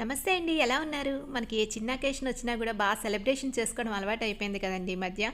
నమస్తే అండి ఎలా ఉన్నారు? మనకి ఏ చిన్న అకేషన్ వచ్చినా కూడా బాగా సెలబ్రేషన్ చేసుకోవడం అలవాటు అయిపోయింది కదండి ఈ మధ్య.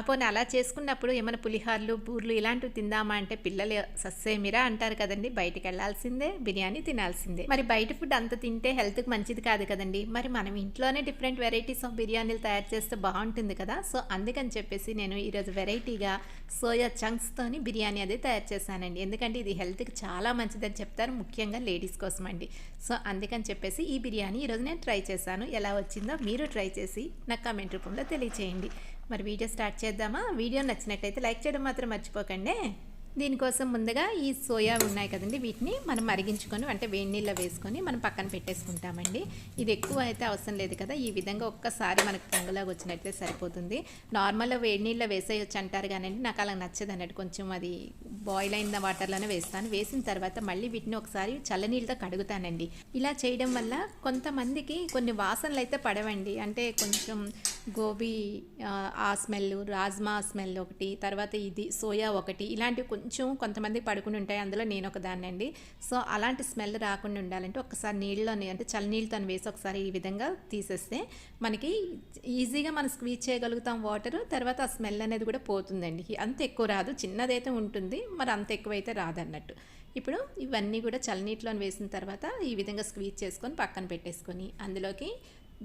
అపోని అలా చేసుకున్నప్పుడు ఏమైనా పులిహార్లు బూర్లు ఇలాంటివి తిందామా అంటే పిల్లలు సస్సేమిరా అంటారు కదండి. బయటికి వెళ్ళాల్సిందే బిర్యానీ తినాల్సిందే. మరి బయట ఫుడ్ అంత తింటే హెల్త్కి మంచిది కాదు కదండి. మరి మనం ఇంట్లోనే డిఫరెంట్ వెరైటీస్ ఆఫ్ బిర్యానీలు తయారు చేస్తే బాగుంటుంది కదా. సో అందుకని చెప్పేసి నేను ఈరోజు వెరైటీగా సోయా చంక్స్తోని బిర్యానీ అది తయారు చేశానండి. ఎందుకంటే ఇది హెల్త్కి చాలా మంచిదని చెప్తారు. ముఖ్యంగా లేడీస్ కోసం అండి సో అందుకని చెప్పేసి ఈ బిర్యానీ ఈరోజు నేను ట్రై చేశాను. ఎలా వచ్చిందో మీరు ట్రై చేసి నాకు కామెంట్ రూపంలో తెలియచేయండి. మరి వీడియో స్టార్ట్ చేద్దామా? వీడియో నచ్చినట్టయితే లైక్ చేయడం మాత్రం మర్చిపోకండి. దీనికోసం ముందుగా ఈ సోయా ఉన్నాయి కదండి వీటిని మనం మరిగించుకొని అంటే వేడి నీళ్ళలో వేసుకొని మనం పక్కన పెట్టేసుకుంటామండి. ఇది ఎక్కువ అయితే అవసరం లేదు కదా. ఈ విధంగా ఒక్కసారి మనకు పొంగులాగా వచ్చినట్లయితే సరిపోతుంది. నార్మల్గా వేడి నీళ్ళలో వేసేయచ్చు అంటారు కానీ నాకు అలా నచ్చదు అన్నట్టు కొంచెం అది బాయిల్ అయిన వాటర్లోనే వేస్తాను. వేసిన తర్వాత మళ్ళీ వీటిని ఒకసారి చల్లనీళ్ళతో కడుగుతానండి. ఇలా చేయడం వల్ల కొంతమందికి కొన్ని వాసనలు అయితే పడవండి. అంటే కొంచెం గోబీ ఆ, స్మెల్ రాజ్మా స్మెల్ ఒకటి తర్వాత ఇది సోయా ఒకటి ఇలాంటివి కొంచెం కొంతమంది పడుకుని ఉంటాయి అందులో నేను ఒక దాన్ని అండి. సో అలాంటి స్మెల్ రాకుండా ఉండాలంటే ఒకసారి నీళ్ళలోని అంటే చల్లనీళ్ళతో వేసి ఒకసారి ఈ విధంగా తీసేస్తే మనకి ఈజీగా మనం స్క్వీజ్ చేయగలుగుతాం వాటర్ తర్వాత ఆ స్మెల్ అనేది కూడా పోతుందండి. అంత ఎక్కువ రాదు చిన్నదైతే ఉంటుంది మరి అంత ఎక్కువైతే రాదన్నట్టు. ఇప్పుడు ఇవన్నీ కూడా చల్లనీటిలో వేసిన తర్వాత ఈ విధంగా స్క్వీజ్ చేసుకొని పక్కన పెట్టేసుకొని అందులోకి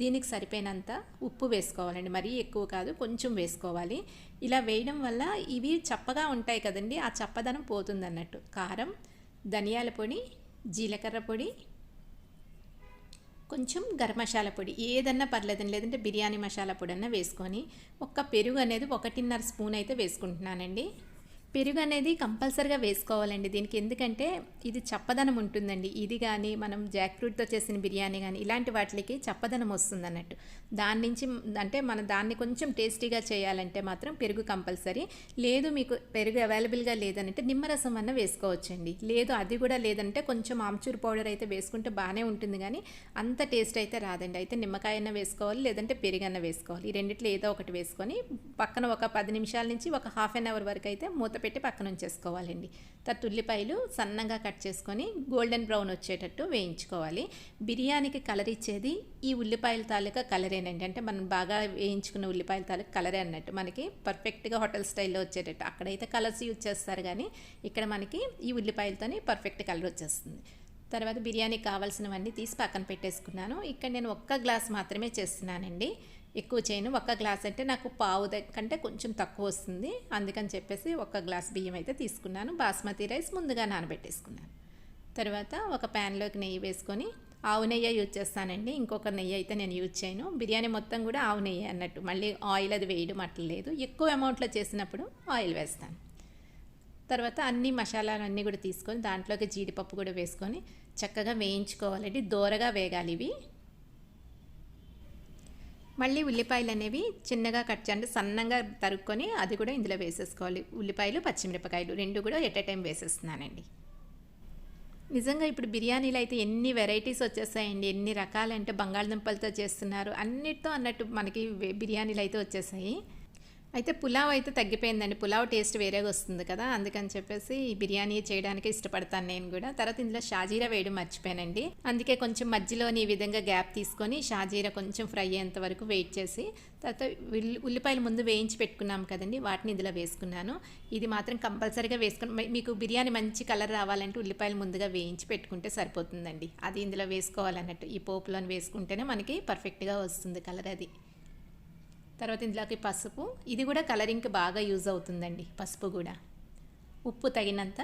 దీనికి సరిపోయినంత ఉప్పు వేసుకోవాలండి. మరీ ఎక్కువ కాదు కొంచెం వేసుకోవాలి. ఇలా వేయడం వల్ల ఇవి చప్పగా ఉంటాయి కదండి ఆ చప్పదనం పోతుంది అన్నట్టు కారం ధనియాల పొడి జీలకర్ర పొడి కొంచెం గరం మసాలా పొడి. ఏదన్నా పర్లేదండి లేదంటే బిర్యానీ మసాలా పొడి అన్నా వేసుకొని ఒక్క పెరుగు అనేది ఒకటిన్నర స్పూన్ అయితే వేసుకుంటున్నానండి. పెరుగు అనేది కంపల్సరిగా వేసుకోవాలండి. దీనికి ఎందుకంటే ఇది చప్పదనం ఉంటుందండి. ఇది కానీ మనం జాక్ ఫ్రూట్తో చేసిన బిర్యానీ కానీ ఇలాంటి వాటికి చప్పదనం వస్తుంది అన్నట్టు దాని నుంచి అంటే మన దాన్ని కొంచెం టేస్టీగా చేయాలంటే మాత్రం పెరుగు కంపల్సరీ. లేదు మీకు పెరుగు అవైలబుల్గా లేదంటే నిమ్మరసం అన్న వేసుకోవచ్చండి. లేదు అది కూడా లేదంటే కొంచెం ఆమ్చూర్ పౌడర్ అయితే వేసుకుంటే బాగానే ఉంటుంది కానీ అంత టేస్ట్ అయితే రాదండి. అయితే నిమ్మకాయ అన్న వేసుకోవాలి లేదంటే పెరుగన్న వేసుకోవాలి. ఈ రెండిట్లో ఏదో ఒకటి వేసుకొని పక్కన ఒక పది నిమిషాల నుంచి ఒక హాఫ్ అన్ అవర్ వరకు అయితే మూత పెట్టి పక్కన ఉంచేసుకోవాలండి. తర్వాత ఉల్లిపాయలు సన్నగా కట్ చేసుకొని గోల్డెన్ బ్రౌన్ వచ్చేటట్టు వేయించుకోవాలి. బిర్యానీకి కలర్ ఇచ్చేది ఈ ఉల్లిపాయల తాలూకా కలరేనండి. అంటే మనం బాగా వేయించుకున్న ఉల్లిపాయల తాలూకా కలరే అన్నట్టు. మనకి పర్ఫెక్ట్గా హోటల్ స్టైల్లో వచ్చేటట్టు. అక్కడైతే కలర్స్ యూజ్ చేస్తారు కానీ ఇక్కడ మనకి ఈ ఉల్లిపాయలతోనే పర్ఫెక్ట్ కలర్ వచ్చేస్తుంది. తర్వాత బిర్యానీకి కావాల్సినవన్నీ తీసి పక్కన పెట్టేసుకున్నాను. ఇక్కడ నేను ఒక్క గ్లాస్ మాత్రమే చేస్తున్నానండి. ఎక్కువ చేయను. ఒక్క గ్లాస్ అంటే నాకు పావు కంటే కొంచెం తక్కువ వస్తుంది. అందుకని చెప్పేసి ఒక్క గ్లాస్ బియ్యం అయితే తీసుకున్నాను. బాస్మతి రైస్ ముందుగా నానబెట్టేసుకున్నాను. తర్వాత ఒక ప్యాన్లోకి నెయ్యి వేసుకొని ఆవు నెయ్యి యూజ్ చేస్తానండి. ఇంకొక నెయ్యి అయితే నేను యూజ్ చేయను. బిర్యానీ మొత్తం కూడా ఆవు నెయ్యి అన్నట్టు. మళ్ళీ ఆయిల్ అది వేయడం అట్లా లేదు ఎక్కువ అమౌంట్లో చేసినప్పుడు ఆయిల్ వేస్తాను. తర్వాత అన్ని మసాలాలు అన్నీ కూడా తీసుకొని దాంట్లోకి జీడిపప్పు కూడా వేసుకొని చక్కగా వేయించుకోవాలండి. దోరగా వేగాలి ఇవి. మళ్ళీ ఉల్లిపాయలు అనేవి చిన్నగా కట్ చేయండి సన్నంగా తరుక్కొని అది కూడా ఇందులో వేసేసుకోవాలి. ఉల్లిపాయలు పచ్చిమిరపకాయలు రెండు కూడా ఎట్ ఎ టైం వేసేస్తున్నానండి. నిజంగా ఇప్పుడు బిర్యానీలు అయితే ఎన్ని వెరైటీస్ వచ్చేసాయండి ఎన్ని రకాలంటే బంగాళదుంపలతో చేస్తున్నారు అన్నిటితో అన్నట్టు మనకి బిర్యానీలు అయితే వచ్చేసాయి. అయితే పులావ్ అయితే తగ్గిపోయిందండి. పులావ్ టేస్ట్ వేరేగా వస్తుంది కదా అందుకని చెప్పేసి బిర్యానీ చేయడానికి ఇష్టపడతాను నేను కూడా. తర్వాత ఇందులో షాజీరా వేయడం మర్చిపోయానండి. అందుకే కొంచెం మధ్యలోని ఈ విధంగా గ్యాప్ తీసుకొని షాజీరా కొంచెం ఫ్రై అయ్యేంత వరకు వెయిట్ చేసి తర్వాత ఉల్లిపాయలు ముందు వేయించి పెట్టుకున్నాం కదండి వాటిని ఇందులో వేసుకున్నాను. ఇది మాత్రం కంపల్సరీగా వేసుకుని మీకు బిర్యానీ మంచి కలర్ రావాలంటే ఉల్లిపాయలు ముందుగా వేయించి పెట్టుకుంటే సరిపోతుందండి. అది ఇందులో వేసుకోవాలన్నట్టు ఈ పోపులోని వేసుకుంటేనే మనకి పర్ఫెక్ట్గా వస్తుంది కలర్ అది. తర్వాత ఇందులోకి పసుపు. ఇది కూడా కలరింగ్కి బాగా యూజ్ అవుతుందండి పసుపు కూడా. ఉప్పు తగినంత.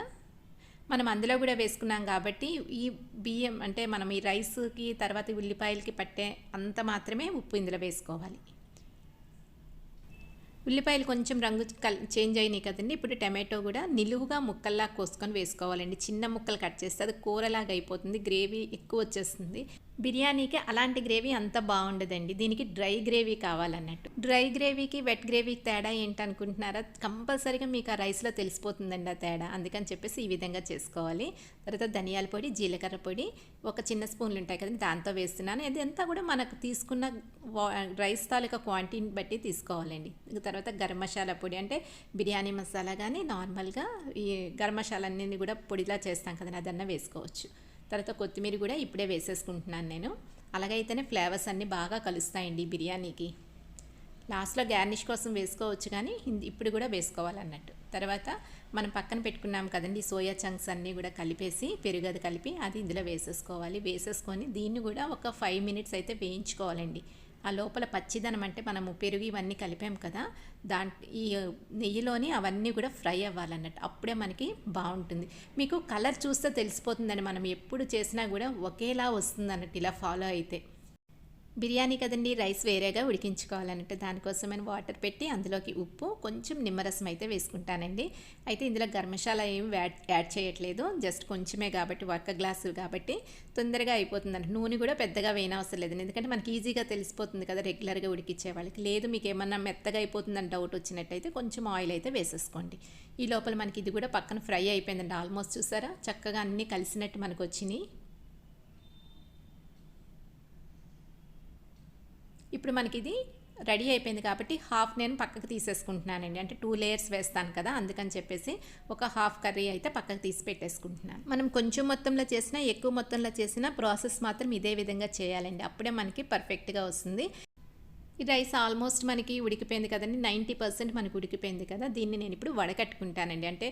మనం అందులో కూడా వేసుకున్నాం కాబట్టి ఈ బియ్యం అంటే మనం ఈ రైస్కి తర్వాత ఉల్లిపాయలకి పట్టే అంత మాత్రమే ఉప్పు ఇందులో వేసుకోవాలి. ఉల్లిపాయలు కొంచెం రంగు కల్ చేంజ్ అయినాయి కదండి. ఇప్పుడు టమాటో కూడా నిలువుగా ముక్కల్లా కోసుకొని వేసుకోవాలండి. చిన్న ముక్కలు కట్ చేస్తే అది కూరలాగా అయిపోతుంది గ్రేవీ ఎక్కువ వచ్చేస్తుంది. బిర్యానీకి అలాంటి గ్రేవీ అంత బాగుండదండి. దీనికి డ్రై గ్రేవీ కావాలన్నట్టు. డ్రై గ్రేవీకి వెట్ గ్రేవీకి తేడా ఏంటనుకుంటున్నారా? కంపల్సరీగా మీకు ఆ రైస్లో తెలిసిపోతుందండి ఆ తేడా. అందుకని చెప్పేసి ఈ విధంగా చేసుకోవాలి. తర్వాత ధనియాల పొడి జీలకర్ర పొడి ఒక చిన్న స్పూన్లు ఉంటాయి కదండి దాంతో వేస్తున్నాను. ఇదంతా కూడా మనకు తీసుకున్న వా- రైస్ తాలూకా క్వాంటిటీని బట్టి తీసుకోవాలండి. తర్వాత గరం మసాలా పొడి అంటే బిర్యానీ మసాలా కానీ నార్మల్గా ఈ గరం మసాలా అన్నీ కూడా పొడిలా చేస్తాం కదండి అదన్నా వేసుకోవచ్చు. తర్వాత కొత్తిమీర కూడా ఇప్పుడే వేసేసుకుంటున్నాను నేను. అలాగైతేనే ఫ్లేవర్స్ అన్నీ బాగా కలుస్తాయండి బిర్యానీకి. లాస్ట్లో గార్నిష్ కోసం వేసుకోవచ్చు కానీ ఇప్పుడు కూడా వేసుకోవాలన్నట్టు. తర్వాత మనం పక్కన పెట్టుకున్నాం కదండి సోయా చంక్స్ అన్నీ కూడా కలిపేసి పెరుగు అది కలిపి అది ఇందులో వేసేసుకోవాలి. వేసేసుకొని దీన్ని కూడా ఒక ఫైవ్ మినిట్స్ అయితే వేయించుకోవాలండి. ఆ లోపల పచ్చిదనం అంటే మనము పెరుగు ఇవన్నీ కలిపాం కదా దాంట్ ఈ నెయ్యిలోని అవన్నీ కూడా ఫ్రై అవ్వాలన్నట్టు. అప్పుడే మనకి బాగుంటుంది. మీకు కలర్ చూస్తే తెలిసిపోతుందని మనం ఎప్పుడు చేసినా కూడా ఒకేలా వస్తుంది అన్నట్టు ఇలా ఫాలో అయితే. బిర్యానీ కదండి రైస్ వేరేగా ఉడికించుకోవాలన్నట్టు దానికోసమని వాటర్ పెట్టి అందులోకి ఉప్పు కొంచెం నిమ్మరసం అయితే వేసుకుంటానండి. అయితే ఇందులో గర్మశాల ఏం యాడ్ యాడ్ చేయట్లేదు. జస్ట్ కొంచెమే కాబట్టి ఒక్క గ్లాసు కాబట్టి తొందరగా అయిపోతుందండి నూనె కూడా పెద్దగా వేయనవసరం లేదు. ఎందుకంటే మనకి ఈజీగా తెలిసిపోతుంది కదా రెగ్యులర్గా ఉడికిచ్చే వాళ్ళకి. లేదు మీకు ఏమన్నా మెత్తగా అయిపోతుందని డౌట్ వచ్చినట్టయితే కొంచెం ఆయిల్ అయితే వేసేసుకోండి. ఈ లోపల మనకి ఇది కూడా పక్కన ఫ్రై అయిపోయిందండి. ఆల్మోస్ట్ చూసారా? చక్కగా అన్నీ కలిసినట్టు మనకు వచ్చినాయి ఇప్పుడు మనకి ఇది రెడీ అయిపోయింది కాబట్టి హాఫ్ నేను పక్కకు తీసేసుకుంటున్నానండి. అంటే టూ లేయర్స్ వేస్తాను కదా అందుకని చెప్పేసి ఒక హాఫ్ కర్రీ అయితే పక్కకు తీసి పెట్టేసుకుంటున్నాను. మనం కొంచెం మొత్తంలో చేసినా ఎక్కువ మొత్తంలో చేసినా ప్రాసెస్ మాత్రం ఇదే విధంగా చేయాలండి. అప్పుడే మనకి పర్ఫెక్ట్గా వస్తుంది. ఈ రైస్ ఆల్మోస్ట్ మనకి ఉడికిపోయింది కదండి. నైంటీ పర్సెంట్ మనకి ఉడికిపోయింది కదా. దీన్ని నేను ఇప్పుడు వడకట్టుకుంటానండి. అంటే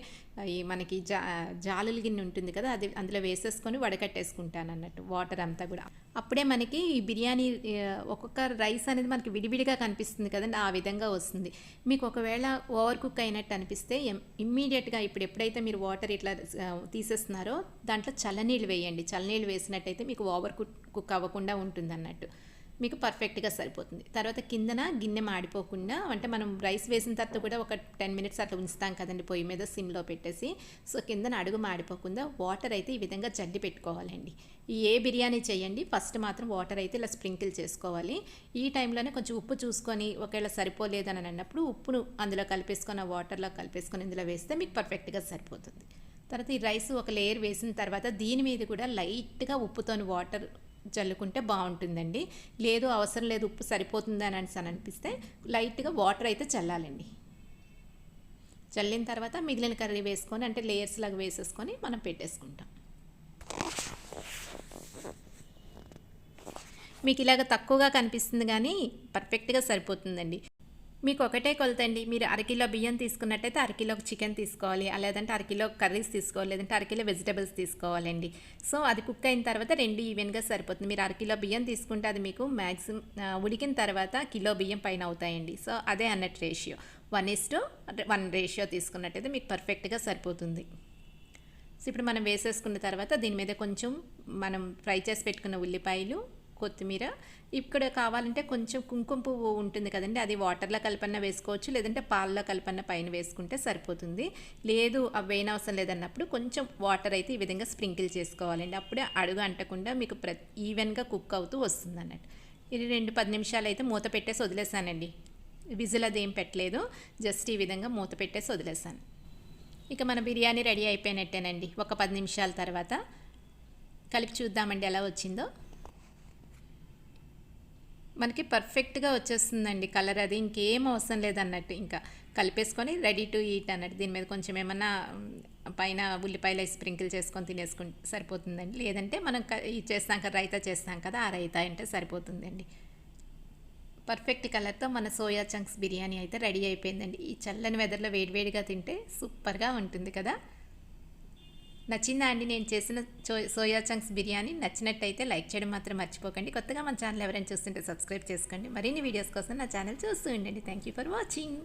ఈ మనకి జా జాలుల గిన్నె ఉంటుంది కదా అది అందులో వేసేసుకొని వడకట్టేసుకుంటాను అన్నట్టు వాటర్ అంతా కూడా. అప్పుడే మనకి ఈ బిర్యానీ ఒక్కొక్క రైస్ అనేది మనకి విడివిడిగా కనిపిస్తుంది కదండి. ఆ విధంగా వస్తుంది. మీకు ఒకవేళ ఓవర్ కుక్ అయినట్టు అనిపిస్తే ఇమ్మీడియట్గా ఇప్పుడు ఎప్పుడైతే మీరు వాటర్ ఇట్లా తీసేస్తున్నారో దాంట్లో చల్లనీళ్ళు వేయండి. చల్లనీళ్ళు వేసినట్టయితే మీకు ఓవర్ కుక్ కుక్ అవ్వకుండా ఉంటుంది అన్నట్టు మీకు పర్ఫెక్ట్గా సరిపోతుంది. తర్వాత కిందన గిన్నె మాడిపోకుండా అంటే మనం రైస్ వేసిన తర్వాత కూడా ఒక టెన్ మినిట్స్ అట్లా ఉంచుతాం కదండి పొయ్యి మీద సిమ్లో పెట్టేసి. సో కిందన అడుగు మాడిపోకుండా వాటర్ అయితే ఈ విధంగా జల్లి పెట్టుకోవాలండి. ఏ బిర్యానీ చేయండి ఫస్ట్ మాత్రం వాటర్ అయితే ఇలా స్ప్రింకిల్ చేసుకోవాలి. ఈ టైంలోనే కొంచెం ఉప్పు చూసుకొని ఒకవేళ సరిపోలేదని అన్నప్పుడు ఉప్పును అందులో కలిపేసుకొని ఆ వాటర్లో కలిపేసుకొని ఇందులో వేస్తే మీకు పర్ఫెక్ట్గా సరిపోతుంది. తర్వాత ఈ రైస్ ఒక లేయర్ వేసిన తర్వాత దీని మీద కూడా లైట్గా ఉప్పుతోని వాటర్ జల్లుకుంటే బాగుంటుందండి. లేదు అవసరం లేదు ఉప్పు సరిపోతుంది అని అని అనిపిస్తే లైట్గా వాటర్ అయితే చల్లాలండి. చల్లిన తర్వాత మిగిలిన కర్రీ వేసుకొని అంటే లేయర్స్ లాగా వేసేసుకొని మనం పెట్టేసుకుంటాం. మీకు ఇలాగ తక్కువగా కనిపిస్తుంది కానీ పర్ఫెక్ట్గా సరిపోతుందండి. మీకు ఒకటే కొలతండి. మీరు అరకిలో బియ్యం తీసుకున్నట్టయితే అరకిలో చికెన్ తీసుకోవాలి. లేదంటే అరకిలో కర్రీస్ తీసుకోవాలి. లేదంటే అరకిలో వెజిటబుల్స్ తీసుకోవాలండి. సో అది కుక్ అయిన తర్వాత రెండు ఈవెన్గా సరిపోతుంది. మీరు అరకిలో బియ్యం తీసుకుంటే అది మీకు మ్యాక్సిమం ఉడికిన తర్వాత కిలో బియ్యం పైన అవుతాయండి. సో అదే అన్నట్టు ratio. One is to one ratio తీసుకున్నట్టయితే మీకు పర్ఫెక్ట్గా సరిపోతుంది. సో ఇప్పుడు మనం వేసేసుకున్న తర్వాత దీని మీద కొంచెం మనం ఫ్రై చేసి పెట్టుకున్న ఉల్లిపాయలు కొత్తిమీర. ఇక్కడ కావాలంటే కొంచెం కుంకుమ పువ్వు ఉంటుంది కదండి అది వాటర్లో కలిపన్న వేసుకోవచ్చు లేదంటే పాలలో కలిపన్న పైన వేసుకుంటే సరిపోతుంది. లేదు అవి వేయనవసరం లేదన్నప్పుడు కొంచెం వాటర్ అయితే ఈ విధంగా స్ప్రింకిల్ చేసుకోవాలండి. అప్పుడే అడుగు అంటకుండా మీకు ప్ర ఈవెన్గా కుక్ అవుతూ వస్తుంది అన్నట్టు ఇది రెండు పది నిమిషాలు అయితే మూత పెట్టేసి వదిలేసానండి. విజిల్ అది ఏం పెట్టలేదు జస్ట్ ఈ విధంగా మూత పెట్టేసి వదిలేసాను. ఇక మన బిర్యానీ రెడీ అయిపోయినట్టేనండి. ఒక పది నిమిషాల తర్వాత కలిపి చూద్దామండి ఎలా వచ్చిందో. మనకి పర్ఫెక్ట్గా వచ్చేస్తుందండి కలర్ అది. ఇంకేం అవసరం లేదన్నట్టు. ఇంకా కలిపేసుకొని రెడీ టు ఈట్ అన్నట్టు. దీని మీద కొంచెం ఏమన్నా పైన ఉల్లిపాయలు స్ప్రింకిల్ చేసుకొని తినేసుకుంటే సరిపోతుందండి. లేదంటే మనం చేస్తాం కదా రైతా చేస్తాం కదా ఆ రైతా అంటే సరిపోతుందండి. పర్ఫెక్ట్ కలర్తో మన సోయా చంక్స్ బిర్యానీ అయితే రెడీ అయిపోయిందండి. ఈ చల్లని వెదర్లో వేడివేడిగా తింటే సూపర్గా ఉంటుంది కదా. నచ్చిందా అండి? నేను చేసిన సోయా చంక్స్ బిర్యానీ నచ్చినట్టయితే లైక్ చేయడం మాత్రం మర్చిపోకండి. కొత్తగా మన ఛానల్ ఎవరైనా చూస్తుంటే సబ్స్క్రైబ్ చేసుకోండి. మరిన్ని వీడియోస్ కోసం నా ఛానల్ చూస్తూ ఉండండి. Thank you for watching.